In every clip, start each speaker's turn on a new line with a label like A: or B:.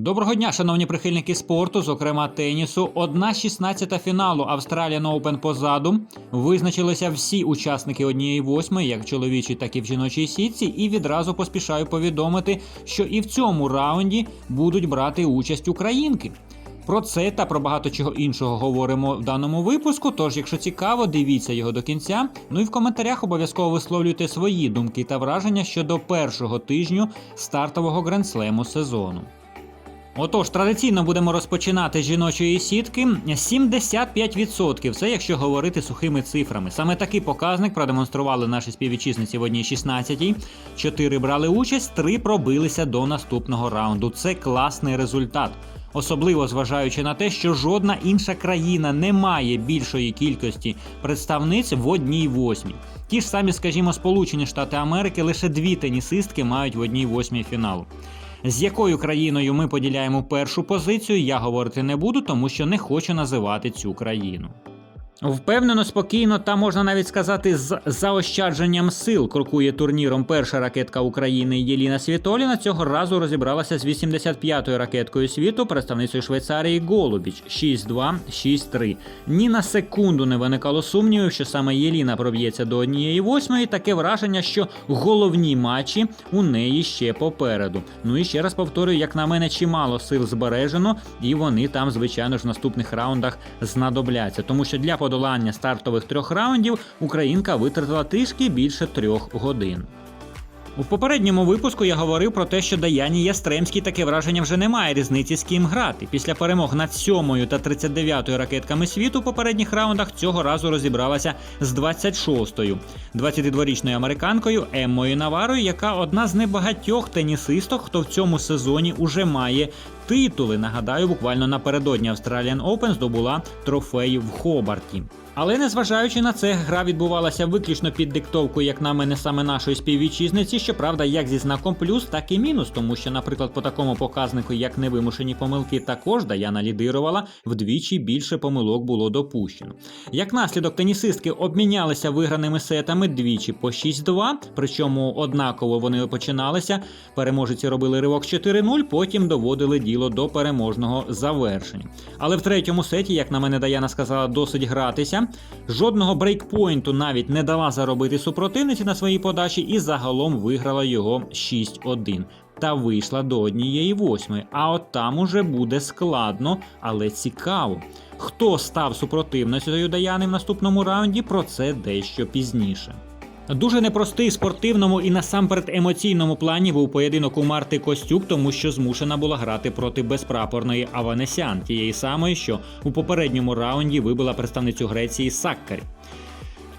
A: Доброго дня, шановні прихильники спорту, зокрема тенісу. Одна 16 фіналу Australian Open позаду. Визначилися всі учасники однієї восьмої, як в чоловічій, так і в жіночій сітці. І відразу поспішаю повідомити, що і в цьому раунді будуть брати участь українки. Про це та про багато чого іншого говоримо в даному випуску. Тож, якщо цікаво, дивіться його до кінця. Ну і в коментарях обов'язково висловлюйте свої думки та враження щодо першого тижню стартового грандслему сезону. Отож, традиційно будемо розпочинати з жіночої сітки. 75% це якщо говорити сухими цифрами. Саме такий показник продемонстрували наші співвітчизниці в одній 16 Чотири брали участь, три пробилися до наступного раунду. Це класний результат. Особливо зважаючи на те, що жодна інша країна не має більшої кількості представниць в одній восьмій. Ті ж самі, скажімо, Сполучені Штати Америки лише дві тенісистки мають в одній восьмій фіналу. З якою країною ми поділяємо першу позицію, я говорити не буду, тому що не хочу називати цю країну. Впевнено, спокійно та можна навіть сказати, з заощадженням сил крокує турніром перша ракетка України Єліна Світоліна. Цього разу розібралася з 85-ю ракеткою світу, представницею Швейцарії Голубіч 6-2, 6-3. Ні на секунду не виникало сумнівів, що саме Єліна проб'ється до однієї восьмої. Таке враження, що головні матчі у неї ще попереду. Ну і ще раз повторюю, як на мене, чимало сил збережено, і вони там, звичайно ж, в наступних раундах знадобляться, тому що для подолання стартових трьох раундів українка витратила трішки більше трьох годин. У попередньому випуску я говорив про те, що Даяні Ястремській таке враження вже немає різниці з ким грати. Після перемог над 7 та 39 ракетками світу у попередніх раундах цього разу розібралася з 26-ю, 22-річною американкою Еммою Наварою, яка одна з небагатьох тенісисток, хто в цьому сезоні уже має титули. Нагадаю, буквально напередодні Australian Open здобула трофей в Хобарті. Але незважаючи на це, гра відбувалася виключно під диктовку, як на мене, саме нашої співвітчизниці, щоправда, як зі знаком плюс, так і мінус, тому що, наприклад, по такому показнику, як невимушені помилки, також Даяна лідирувала, вдвічі більше помилок було допущено. Як наслідок, тенісистки обмінялися виграними сетами двічі по 6-2, причому однаково вони починалися. Переможці робили ривок 4-0, потім доводили діло до переможного завершення. Але в третьому сеті, як на мене, Даяна сказала, досить гратися. Жодного брейкпойнту навіть не дала заробити супротивниці на своїй подачі і загалом виграла його 6-1. Та вийшла до однієї восьмої. А от там уже буде складно, але цікаво. Хто став супротивницею Даяни в наступному раунді, про це дещо пізніше. Дуже непростий спортивному і насамперед емоційному плані був поєдинок у Марти Костюк, тому що змушена була грати проти безпрапорної Аванесян, тієї самої, що у попередньому раунді вибила представницю Греції Саккарі.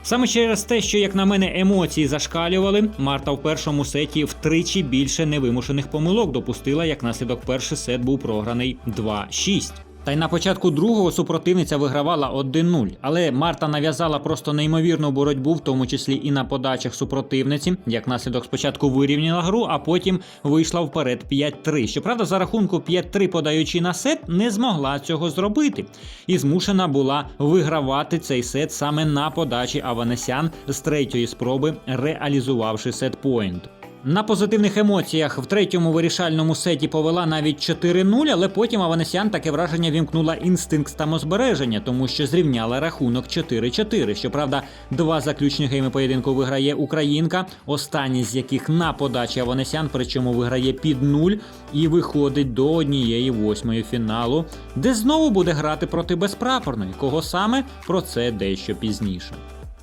A: Саме через те, що, як на мене, емоції зашкалювали, Марта в першому сеті втричі більше невимушених помилок допустила, як наслідок перший сет був програний 2-6. Та й на початку другого супротивниця вигравала 1-0, але Марта нав'язала просто неймовірну боротьбу, в тому числі і на подачах супротивниці. Як наслідок спочатку вирівняла гру, а потім вийшла вперед 5-3. Щоправда, за рахунку 5-3 подаючи на сет, не змогла цього зробити. І змушена була вигравати цей сет саме на подачі Аванесян з третьої спроби, реалізувавши сет-поінт. На позитивних емоціях в третьому вирішальному сеті повела навіть 4-0, але потім Аванесян таке враження вімкнула інстинкт самозбереження, тому що зрівняла рахунок 4-4. Щоправда, два заключні гейми поєдинку виграє Українка, останній з яких на подачі Аванесян, причому виграє під нуль і виходить до однієї восьмої фіналу, де знову буде грати проти безпрапорної. Кого саме про це дещо пізніше.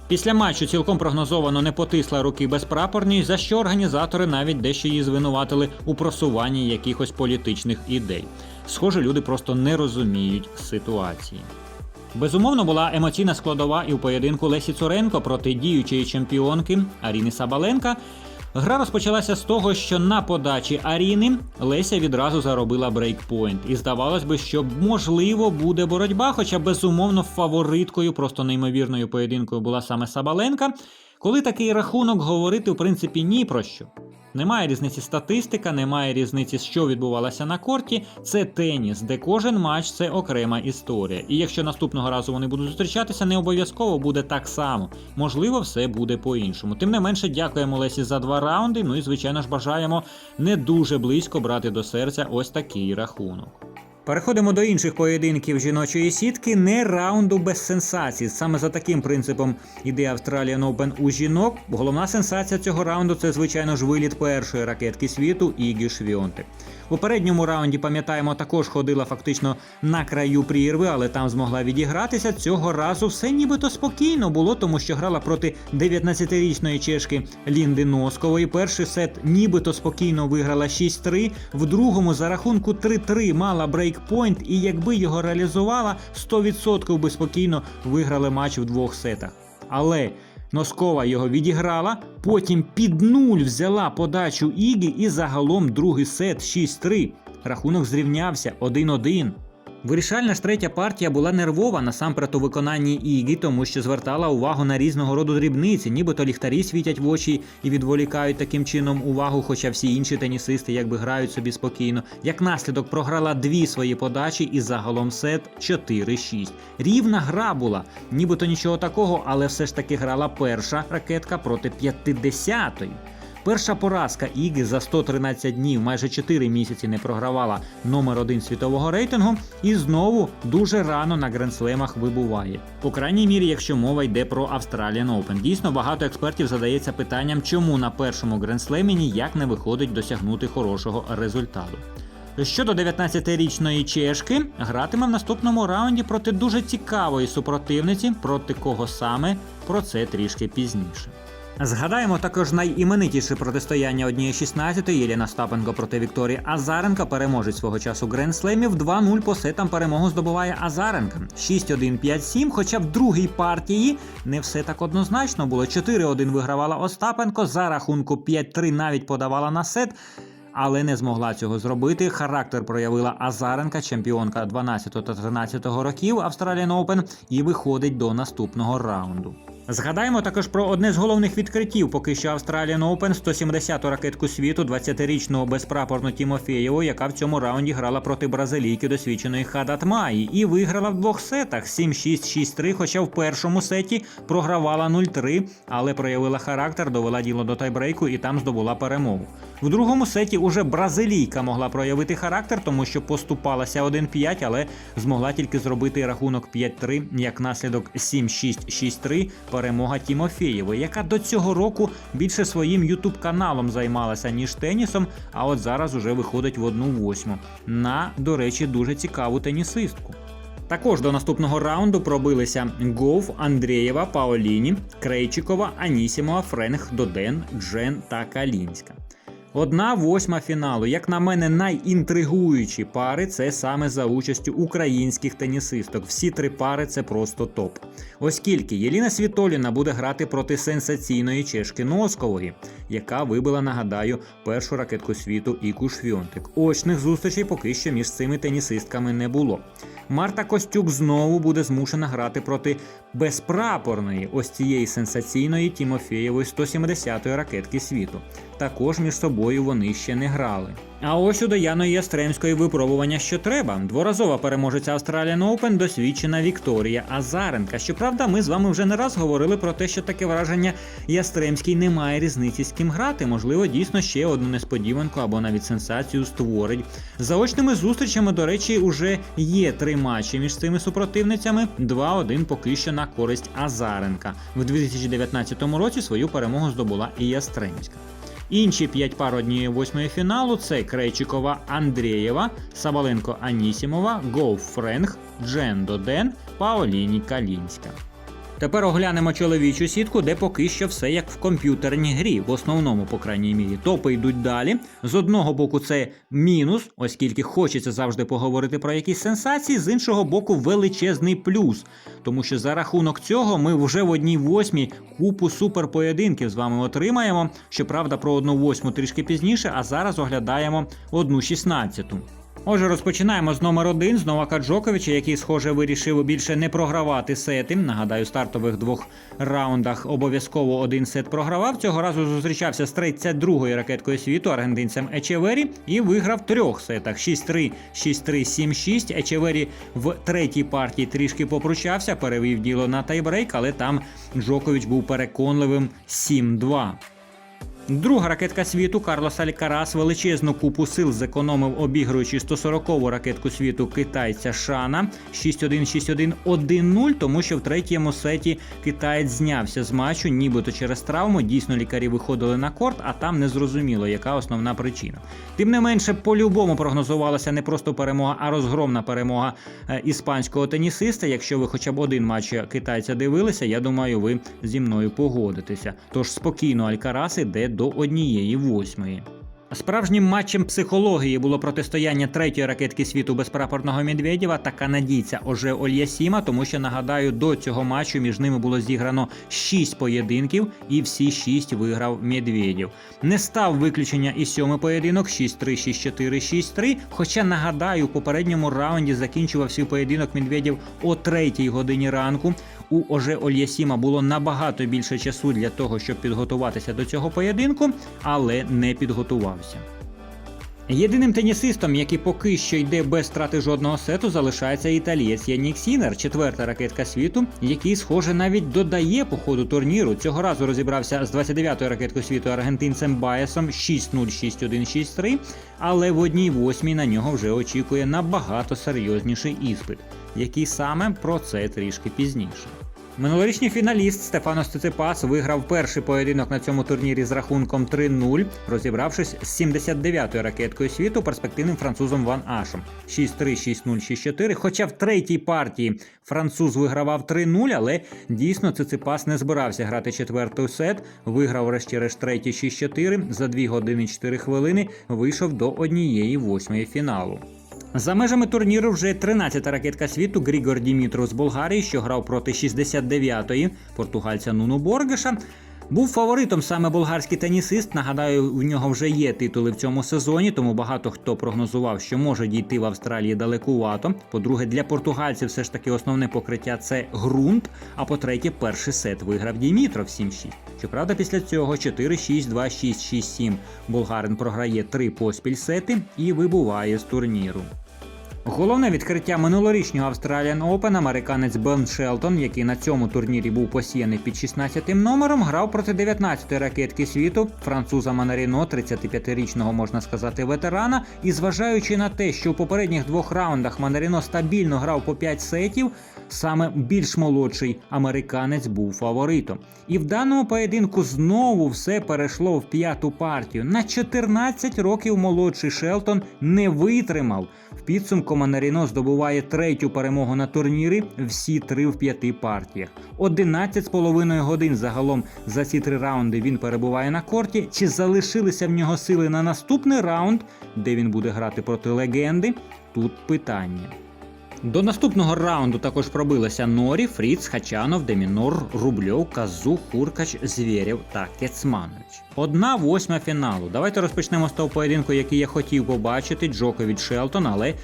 A: Після матчу цілком прогнозовано не потисла руки безпрапорній, за що організатори навіть дещо її звинуватили у просуванні якихось політичних ідей. Схоже, люди просто не розуміють ситуації. Безумовно, була емоційна складова і у поєдинку Лесі Цуренко проти діючої чемпіонки Аріни Сабаленка. Гра розпочалася з того, що на подачі Аріни Леся відразу заробила брейкпойнт. І здавалось би, що можливо буде боротьба, хоча безумовно фавориткою, просто неймовірною поєдинкою була саме Сабаленка. Коли такий рахунок говорити, в принципі, ні про що. Немає різниці статистика, немає різниці, що відбувалося на корті. Це теніс, де кожен матч це окрема історія. І якщо наступного разу вони будуть зустрічатися, не обов'язково буде так само. Можливо, все буде по-іншому. Тим не менше, дякуємо Лесі за два раунди. Ну і звичайно ж бажаємо не дуже близько брати до серця ось такий рахунок. Переходимо до інших поєдинків жіночої сітки. Не раунду без сенсацій. Саме за таким принципом іде Australian Open у жінок. Головна сенсація цього раунду це, звичайно ж, виліт першої ракетки світу Ігі Швіонтик. У попередньому раунді, пам'ятаємо, також ходила фактично на краю прірви, але там змогла відігратися. Цього разу все нібито спокійно було, тому що грала проти 19-річної чешки Лінди Носкової. Перший сет нібито спокійно виграла 6-3, в другому за рахунку 3-3 мала брейкпойнт, і якби його реалізувала, 100% би спокійно виграли матч в двох сетах. Але Носкова його відіграла, потім під нуль взяла подачу Ігі і загалом другий сет 6-3. Рахунок зрівнявся 1-1. Вирішальна ж третя партія була нервова насамперед у виконанні Ігі, тому що звертала увагу на різного роду дрібниці, нібито ліхтарі світять в очі і відволікають таким чином увагу, хоча всі інші тенісисти якби грають собі спокійно. Як наслідок програла дві свої подачі і загалом сет 4-6. Рівна гра була, нібито нічого такого, але все ж таки грала перша ракетка проти 50-ї. Перша поразка Іги за 113 днів, майже 4 місяці не програвала номер один світового рейтингу, і знову дуже рано на гренслемах вибуває. По крайній мірі, якщо мова йде про Australian Open. Дійсно, багато експертів задається питанням, чому на першому гренслемі ніяк не виходить досягнути хорошого результату. Щодо 19-річної чешки, гратиме в наступному раунді проти дуже цікавої супротивниці, проти кого саме про це трішки пізніше. Згадаємо також найіменитіше протистояння однієї 16 Єліна Стапенко проти Вікторії Азаренка. Переможець свого часу Гренслемів 2-0 по сетам перемогу здобуває Азаренка. 6-1, 5-7, Хоча в другій партії не все так однозначно було. 4-1 вигравала Остапенко. За рахунку 5-3 навіть подавала на сет. Але не змогла цього зробити. Характер проявила Азаренка, чемпіонка 12 та 13 років Australian Open, і виходить до наступного раунду. Згадаємо також про одне з головних відкриттів поки що Australian Open 170-ту ракетку світу 20-річну безпрапорну Тімофєєву, яка в цьому раунді грала проти бразилійки досвідченої Хадат Маї і виграла в двох сетах 7-6, 6-3, хоча в першому сеті програвала 0-3, але проявила характер, довела діло до тайбрейку і там здобула перемогу. В другому сеті уже бразилійка могла проявити характер, тому що поступалася 1-5, але змогла тільки зробити рахунок 5-3, як наслідок 7-6, 6-3 перемога Тімофєєвої, яка до цього року більше своїм ютуб каналом займалася, ніж тенісом, а от зараз уже виходить в одну восьму. На, до речі, дуже цікаву тенісистку. Також до наступного раунду пробилися Гов, Андрієва, Паоліні, Крейчикова, Анісімова, Френх, Доден, Джен та Калінська. Одна восьма фіналу, як на мене, найінтригуючі пари це саме за участю українських тенісисток. Всі три пари це просто топ. Оскільки Єліна Світоліна буде грати проти сенсаційної чешки Носкової, яка вибила, нагадаю, першу ракетку світу Іку Швьонтик. Очних зустрічей поки що між цими тенісистками не було. Марта Костюк знову буде змушена грати проти безпрапорної, ось цієї сенсаційної Тімофєєвої 170-ї ракетки світу. Також між собою вони ще не грали. А ось у Даяної Ястремської випробування що треба. Дворазова переможеця Australian Open досвідчена Вікторія Азаренка. Щоправда, ми з вами вже не раз говорили про те, що таке враження Ястремський не має різниці з ким грати. Можливо, дійсно ще одну несподіванку або навіть сенсацію створить. За очними зустрічами, до речі, уже є три матчі між цими супротивницями. 2-1 поки що на користь Азаренка. В 2019 році свою перемогу здобула і Ястремська. Інші п'ять пар однієї восьмої фіналу це Крейчикова Андрієва, Саваленко Анісімова, Гоу Френг, Джен Доден, Паоліні Калінська. Тепер оглянемо чоловічу сітку, де поки що все як в комп'ютерній грі, в основному, по крайній мірі. Топи йдуть далі. З одного боку, це мінус, оскільки хочеться завжди поговорити про якісь сенсації, з іншого боку, величезний плюс. Тому що за рахунок цього ми вже в одній восьмій купу суперпоєдинків з вами отримаємо. Щоправда, про одну восьму трішки пізніше, а зараз оглядаємо одну шістнадцяту. Отже, розпочинаємо з номер один з Новака Джоковича, який, схоже, вирішив більше не програвати сети. Нагадаю, стартових двох раундах обов'язково один сет програвав. Цього разу зустрічався з 32-ю ракеткою світу аргентинцем Ечевері і виграв трьох сетах: 6-3, 6-3, 7-6. Ечевері в третій партії трішки попручався, перевів діло на тайбрейк, але там Джокович був переконливим 7-2. Друга ракетка світу Карлос Алькарас величезну купу сил зекономив, обігруючи 140-ту ракетку світу китайця Шана 6-1, 6-1, 1-0, тому що в третьому сеті китаєць знявся з матчу, нібито через травму. Дійсно, лікарі виходили на корт, а там не зрозуміло, яка основна причина. Тим не менше, по-любому прогнозувалася не просто перемога, а розгромна перемога е, іспанського тенісиста. Якщо ви хоча б один матч китайця дивилися, я думаю, ви зі мною погодитеся. Тож спокійно Алькарас іде до однієї восьмої. Справжнім матчем психології було протистояння третьої ракетки світу безпрапорного Медведєва та канадійця Оже Ольясіма, тому що нагадаю, до цього матчу між ними було зіграно 6 поєдинків, і всі 6 виграв Медведєв. Не став виключення і сьомий поєдинок 6-3, 6-4, 6-3. Хоча нагадаю, у попередньому раунді закінчував свій поєдинок Медведєв о третій годині ранку. У Оже Ольясіма було набагато більше часу для того, щоб підготуватися до цього поєдинку, але не підготувався. Єдиним тенісистом, який поки що йде без страти жодного сету, залишається італієць Янік Сінер, четверта ракетка світу, який, схоже, навіть додає по ходу турніру. Цього разу розібрався з 29-ю ракеткою світу аргентинцем Баясом 6-0, 6-1, 6-3, але в одній восьмій на нього вже очікує набагато серйозніший іспит, який саме про це трішки пізніше. Минулорічний фіналіст Стефанос Циципас виграв перший поєдинок на цьому турнірі з рахунком 3-0, розібравшись з 79-ю ракеткою світу перспективним французом Ван Ашем 6-3, 6-0, 6-4. Хоча в третій партії француз вигравав 3-0, але дійсно Циципас не збирався грати четвертий сет. Виграв врешті-решт третій 6-4, за 2 години 4 хвилини вийшов до однієї восьмої фіналу. За межами турніру вже 13-та ракетка світу Грігор Дімітров з Болгарії, що грав проти 69-ї португальця Нуну Боргеша. Був фаворитом саме болгарський тенісист. Нагадаю, в нього вже є титули в цьому сезоні, тому багато хто прогнозував, що може дійти в Австралії далекувато. По-друге, для португальців все ж таки основне покриття це ґрунт. А по-третє, перший сет виграв Дімітров 7-6. Щоправда, після цього 4-6, 2-6, 6-7 болгарин програє три поспіль сети і вибуває з турніру. Головне відкриття минулорічнього Australian Open американець Бен Шелтон, який на цьому турнірі був посіяний під 16-тим номером, грав проти 19-ї ракетки світу француза Манаріно, 35-річного можна сказати ветерана. І зважаючи на те, що у попередніх двох раундах Манаріно стабільно грав по 5 сетів, саме більш молодший американець був фаворитом. І в даному поєдинку знову все перейшло в п'яту партію. На 14 років молодший Шелтон не витримав. В підсумку Манаріно здобуває третю перемогу на турнірі, всі три в п'яти партіях. 11,5 годин загалом за ці три раунди він перебуває на корті. Чи залишилися в нього сили на наступний раунд, де він буде грати проти легенди? Тут питання. До наступного раунду також пробилися Норі, Фріц, Хачанов, Демінор, Рубльов, Казу, Хуркач, Звєрєв та Кецманович. Одна восьма фіналу. Давайте розпочнемо з того поєдинку, який я хотів побачити. Джокович Шелтон, але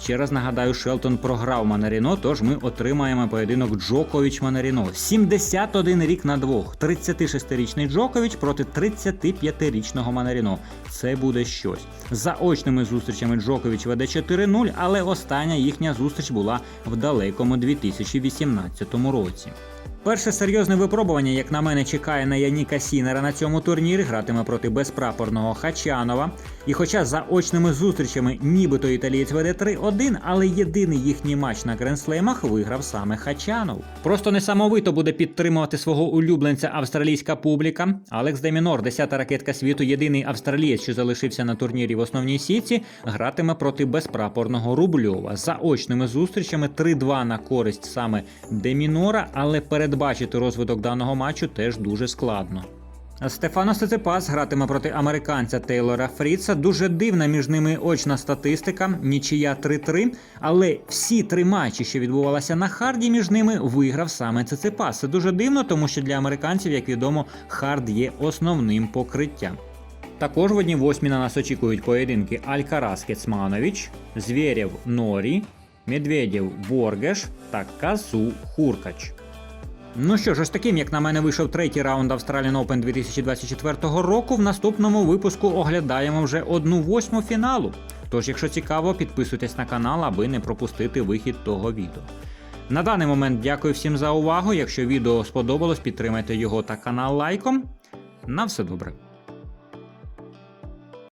A: ще раз нагадаю, Шелтон програв Манаріно, тож ми отримаємо поєдинок Джокович Манаріно. 71 рік на двох. 36-річний Джокович проти 35-річного Манаріно. Це буде щось. За очними зустрічами Джокович веде 4-0, але остання їхня зустріч була в далекому 2018 році. Перше серйозне випробування, як на мене, чекає на Яніка Сінера на цьому турнірі. Гратиме проти безпрапорного Хачанова. І хоча за очними зустрічами нібито італієць веде 3-1, але єдиний їхній матч на гренслемах виграв саме Хачанов. Просто несамовито буде підтримувати свого улюбленця австралійська публіка. Алекс Демінор, 10-та ракетка світу, єдиний австралієць, що залишився на турнірі в основній сітці, гратиме проти безпрапорного Рубльова. За очними зустрічами 3-2 на користь саме Демінора, але передбачити розвиток даного матчу теж дуже складно. Стефано Сиципас гратиме проти американця Тейлора Фріца. Дуже дивна між ними очна статистика, нічия 3-3. Але всі три матчі, що відбувалися на харді, між ними виграв саме Циципас. Це дуже дивно, тому що для американців, як відомо, хард є основним покриттям. Також в одній восьмі на нас очікують поєдинки Алькарас Кецманович, Звєрєв Норі, Медведєв Боргеш та Казу Хуркач. Ну що ж, ось таким, як на мене, вийшов третій раунд Australian Open 2024 року. В наступному випуску оглядаємо вже одну восьму фіналу. Тож, якщо цікаво, підписуйтесь на канал, аби не пропустити вихід того відео. На даний момент дякую всім за увагу. Якщо відео сподобалось, підтримайте його та канал лайком. На все добре.